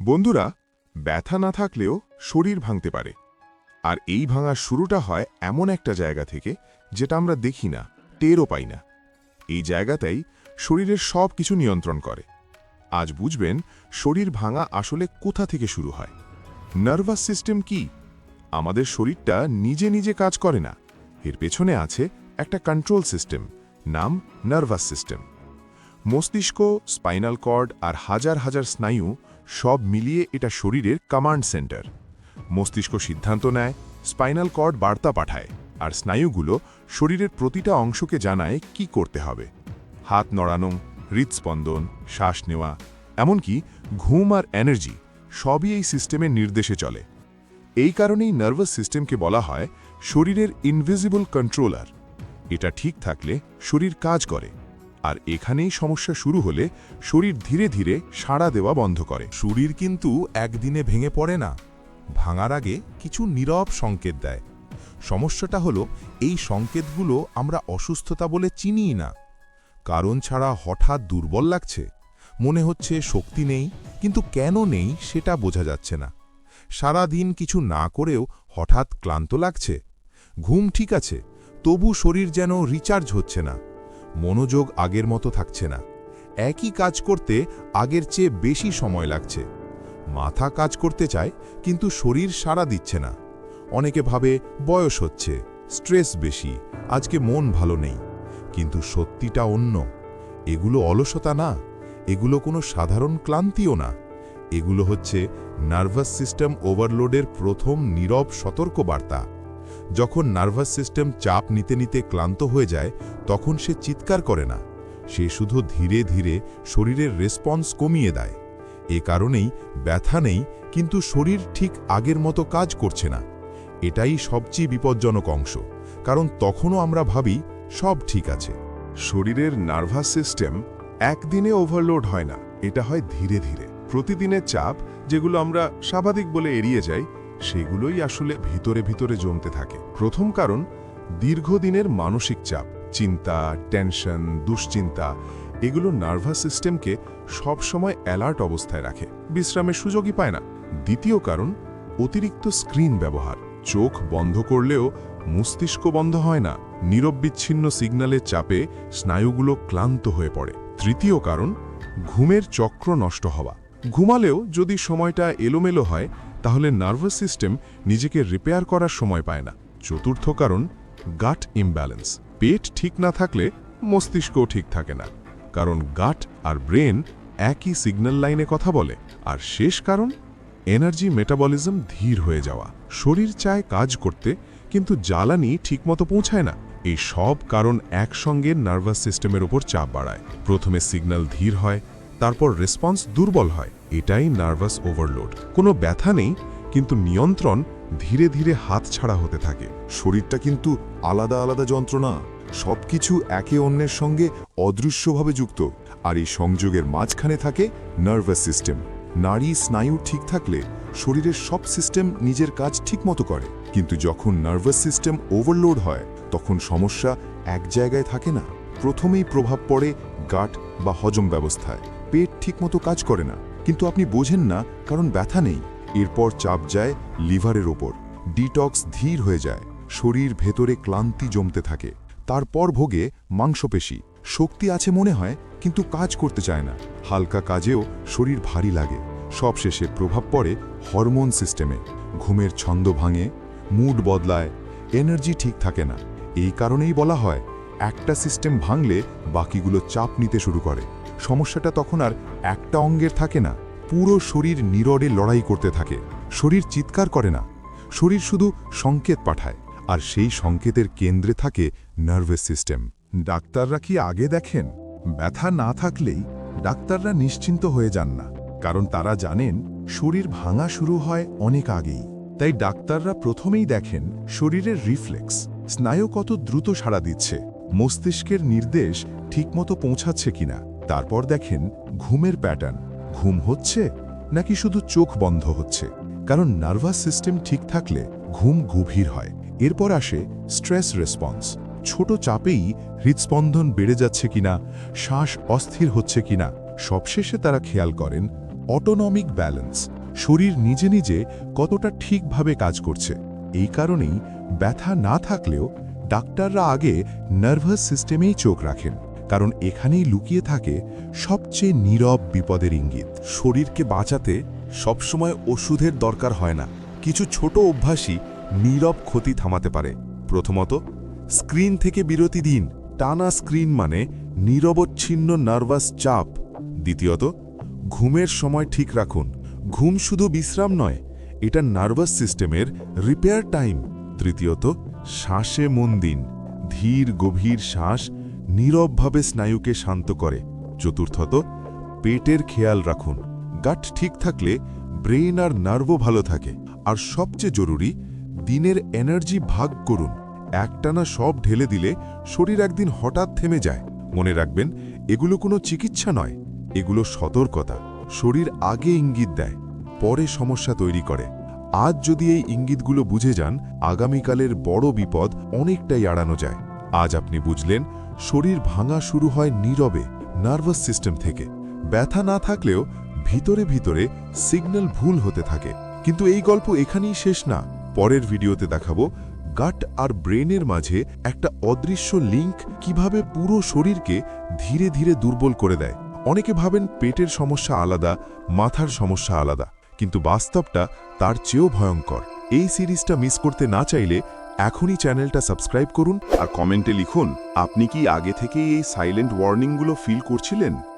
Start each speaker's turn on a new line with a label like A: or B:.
A: বন্ধুরা, ব্যথা না থাকলেও শরীর ভাঙতে পারে। আর এই ভাঙার শুরুটা হয় এমন একটা জায়গা থেকে যেটা আমরা দেখি না, টেরও পাই না। এই জায়গাতেই শরীরের সব কিছু নিয়ন্ত্রণ করে। আজ বুঝবেন শরীর ভাঙা আসলে কোথা থেকে শুরু হয়। নার্ভাস সিস্টেম কি? আমাদের শরীরটা নিজে নিজে কাজ করে না। এর পেছনে আছে একটা কন্ট্রোল সিস্টেম, নাম নার্ভাস সিস্টেম। মস্তিষ্ক, স্পাইনাল কর্ড আর হাজার হাজার স্নায়ু সব মিলিয়ে এটা শরীরের কমান্ড সেন্টার মস্তিষ্ক সিদ্ধান্ত নেয় স্পাইনাল কর্ড বার্তা পাঠায়, আর স্নায়ুগুলো শরীরের প্রতিটা অংশকে জানায় কি করতে হবে। হাত নড়ানো হৃদস্পন্দন শ্বাস নেওয়া, এমনকি ঘুম আর এনার্জি সবই এই সিস্টেমের নির্দেশে চলে। এই কারণেই নার্ভাস সিস্টেমকে বলা হয় শরীরের ইনভিজিবল কন্ট্রোলার এটা ঠিক থাকলে শরীর কাজ করে। আর এখানেই সমস্যা শুরু হলে শরীর ধীরে ধীরে সাড়া দেওয়া বন্ধ করে।
B: শরীর কিন্তু একদিনে ভেঙে পড়ে না। ভাঙার আগে কিছু নীরব সংকেত দেয়। সমস্যাটা হলো, এই সংকেতগুলো আমরা অসুস্থতা বলে চিনিই না। কারণ ছাড়া হঠাৎ দুর্বল লাগছে। মনে হচ্ছে শক্তি নেই, কিন্তু কেন নেই সেটা বোঝা যাচ্ছে না। সারা দিন কিছু না করেও হঠাৎ ক্লান্ত লাগছে। ঘুম ঠিক আছে, তবু শরীর যেন রিচার্জ হচ্ছে না। মনোযোগ আগের মতো থাকছে না। একই কাজ করতে আগের চেয়ে বেশি সময় লাগছে। মাথা কাজ করতে চায়, কিন্তু শরীর সাড়া দিচ্ছে না। অনেকে ভাবে বয়স হচ্ছে, স্ট্রেস বেশি, আজকে মন ভালো নেই। কিন্তু সত্যিটা অন্য। এগুলো অলসতা না, এগুলো কোনো সাধারণ ক্লান্তিও না। এগুলো হচ্ছে নার্ভাস সিস্টেম ওভারলোডের প্রথম নীরব সতর্কবার্তা। যখন নার্ভাস সিস্টেম চাপ নিতে নিতে ক্লান্ত হয়ে যায়, তখন সে চিৎকার করে না। সে শুধু ধীরে ধীরে শরীরের রেসপন্স কমিয়ে দেয়। এ কারণেই ব্যথা নেই, কিন্তু শরীর ঠিক আগের মতো কাজ করছে না। এটাই সবচেয়ে বিপজ্জনক অংশ, কারণ তখনও আমরা ভাবি সব ঠিক আছে।
A: শরীরের নার্ভাস সিস্টেম একদিনে ওভারলোড হয় না, এটা হয় ধীরে ধীরে। প্রতিদিনের চাপ, যেগুলো আমরা স্বাভাবিক বলে এড়িয়ে যাই সেগুলোই আসলে ভিতরে ভিতরে জমতে থাকে। প্রথম কারণ, দীর্ঘদিনের মানসিক চাপ, চিন্তা, টেনশন, দুশ্চিন্তা, এগুলো নার্ভাস সিস্টেমকে সবসময় অ্যালার্ট অবস্থায় রাখে, বিশ্রামের সুযোগই পায় না। দ্বিতীয় কারণ, অতিরিক্ত স্ক্রিন ব্যবহার, চোখ বন্ধ করলেও মস্তিষ্ক বন্ধ হয় না নিরববিচ্ছিন্ন সিগন্যালের চাপে স্নায়ুগুলো ক্লান্ত হয়ে পড়ে। তৃতীয় কারণ, ঘুমের চক্র নষ্ট হওয়া, ঘুমালেও যদি সময়টা এলোমেলো হয় তাহলে নার্ভাস সিস্টেম নিজেকে রিপেয়ার করার সময় পায় না। চতুর্থ কারণ, গাট ইমব্যালেন্স। পেট ঠিক না থাকলে মস্তিষ্কও ঠিক থাকে না। কারণ গাট আর ব্রেন একই সিগন্যাল লাইনে কথা বলে। আর শেষ কারণ, এনার্জি মেটাবলিজম ধীর হয়ে যাওয়া। শরীর চায় কাজ করতে, কিন্তু জ্বালানি ঠিকমতো পৌঁছায় না। এই সব কারণ একসঙ্গে নার্ভাস সিস্টেমের ওপর চাপ বাড়ায়। প্রথমে সিগন্যাল ধীর হয় তারপর রেসপন্স দুর্বল হয়। এটাই নার্ভাস ওভারলোড কোনো ব্যথা নেই, কিন্তু নিয়ন্ত্রণ ধীরে ধীরে হাত ছাড়া হতে থাকে।
C: শরীরটা কিন্তু আলাদা আলাদা যন্ত্রণা। সবকিছু একে অন্যের সঙ্গে অদৃশ্যভাবে যুক্ত। আর এই সংযোগের মাঝখানে থাকে নার্ভাস সিস্টেম নারী স্নায়ু ঠিক থাকলে শরীরের সব সিস্টেম নিজের কাজ ঠিকমতো করে। কিন্তু যখন নার্ভাস সিস্টেম ওভারলোড হয়, তখন সমস্যা এক জায়গায় থাকে না। প্রথমেই প্রভাব পড়ে গাট বা হজম ব্যবস্থায়। পেট ঠিকমতো কাজ করে না। কিন্তু আপনি বোঝেন না, কারণ ব্যথা নেই। এরপর চাপ যায় লিভারের ওপর। ডিটক্স ধীর হয়ে যায়। শরীর ভেতরে ক্লান্তি জমতে থাকে। তারপর ভোগে মাংসপেশি। শক্তি আছে মনে হয়, কিন্তু কাজ করতে চায় না। হালকা কাজেও শরীর ভারী লাগে। সবশেষে প্রভাব পড়ে হরমোন সিস্টেমে। ঘুমের ছন্দ ভাঙে, মুড বদলায়, এনার্জি ঠিক থাকে না। এই কারণেই বলা হয়, একটা সিস্টেম ভাঙলে বাকিগুলো চাপ নিতে শুরু করে। সমস্যাটা তখন আর একটা অঙ্গের থাকে না। পুরো শরীর নীরড়ে লড়াই করতে থাকে। শরীর চিৎকার করে না। শরীর শুধু সংকেত পাঠায়। আর সেই সংকেতের কেন্দ্রে থাকে নার্ভাস সিস্টেম ডাক্তাররা কি আগে দেখেন? ব্যথা না থাকলেই ডাক্তাররা নিশ্চিন্ত হয়ে যান না। কারণ তারা জানেন শরীর ভাঙা শুরু হয় অনেক আগেই। তাই ডাক্তাররা প্রথমেই দেখেন শরীরের রিফ্লেক্স। স্নায়ু কত দ্রুত সাড়া দিচ্ছে। মস্তিষ্কের নির্দেশ ঠিকমতো পৌঁছাচ্ছে কিনা। তারপর দেখেন ঘুমের প্যাটার্ন, ঘুম হচ্ছে নাকি শুধু চোখ বন্ধ হচ্ছে? কারণ নার্ভাস সিস্টেম ঠিক থাকলে ঘুম গভীর হয়। এরপর আসে স্ট্রেস রেসপন্স। ছোট চাপেই হৃদস্পন্দন বেড়ে যাচ্ছে কিনা, শ্বাস অস্থির হচ্ছে কিনা, সবশেষে তারা খেয়াল করেন
A: অটোনমিক ব্যালেন্স। শরীর নিজে নিজে কতটা ঠিকভাবে কাজ করছে। এই কারণেই ব্যথা না থাকলেও ডাক্তাররা আগে নার্ভাস সিস্টেমেই চোখ রাখেন। কারণ এখানেই লুকিয়ে থাকে সবচেয়ে নীরব বিপদের ইঙ্গিত।
B: শরীরকে বাঁচাতে সবসময় ওষুধের দরকার হয় না। কিছু ছোট অভ্যাসই নীরব ক্ষতি থামাতে পারে। প্রথমত, স্ক্রিন থেকে বিরতি দিন। টানা স্ক্রিন মানে নিরবচ্ছিন্ন নার্ভাস চাপ। দ্বিতীয়ত, ঘুমের সময় ঠিক রাখুন। ঘুম শুধু বিশ্রাম নয়, এটা নার্ভাস সিস্টেমের রিপেয়ার টাইম। তৃতীয়ত, শ্বাসে মন দিন। ধীর গভীর শ্বাস নীরবভাবে স্নায়ুকে শান্ত করে। চতুর্থত, পেটের খেয়াল রাখুন। গাট ঠিক থাকলে ব্রেন আর নার্ভও ভালো থাকে। আর সবচেয়ে জরুরি, দিনের এনার্জি ভাগ করুন। একটানা সব ঢেলে দিলে শরীর একদিন হঠাৎ থেমে যায়। মনে রাখবেন, এগুলো কোনো চিকিৎসা নয়। এগুলো সতর্কতা। শরীর আগে ইঙ্গিত দেয়, পরে সমস্যা তৈরি করে। আজ যদি এই ইঙ্গিতগুলো বুঝে যান, আগামীকালের বড় বিপদ অনেকটাই এড়ানো যায়। আজ আপনি বুঝলেন শরীর ভাঙা শুরু হয় নীরবে নার্ভাস সিস্টেম থেকে। ব্যথা না থাকলেও ভিতরে ভিতরে সিগন্যাল ভুল হতে থাকে। কিন্তু এই গল্প এখানেই শেষ না। পরের ভিডিওতে দেখাবো গাট আর ব্রেনের মাঝে একটা অদৃশ্য লিঙ্ক কীভাবে পুরো শরীরকে ধীরে ধীরে দুর্বল করে দেয়। অনেকে ভাবেন পেটের সমস্যা আলাদা, মাথার সমস্যা আলাদা। কিন্তু বাস্তবটা তার চেয়েও ভয়ঙ্কর। এই সিরিজটা মিস করতে না চাইলে এখনই চ্যানেলটা সাবস্ক্রাইব করুন আর কমেন্টে লিখুন, আপনি কি আগে থেকে এই সাইলেন্ট ওয়ার্নিংগুলো ফিল করছিলেন?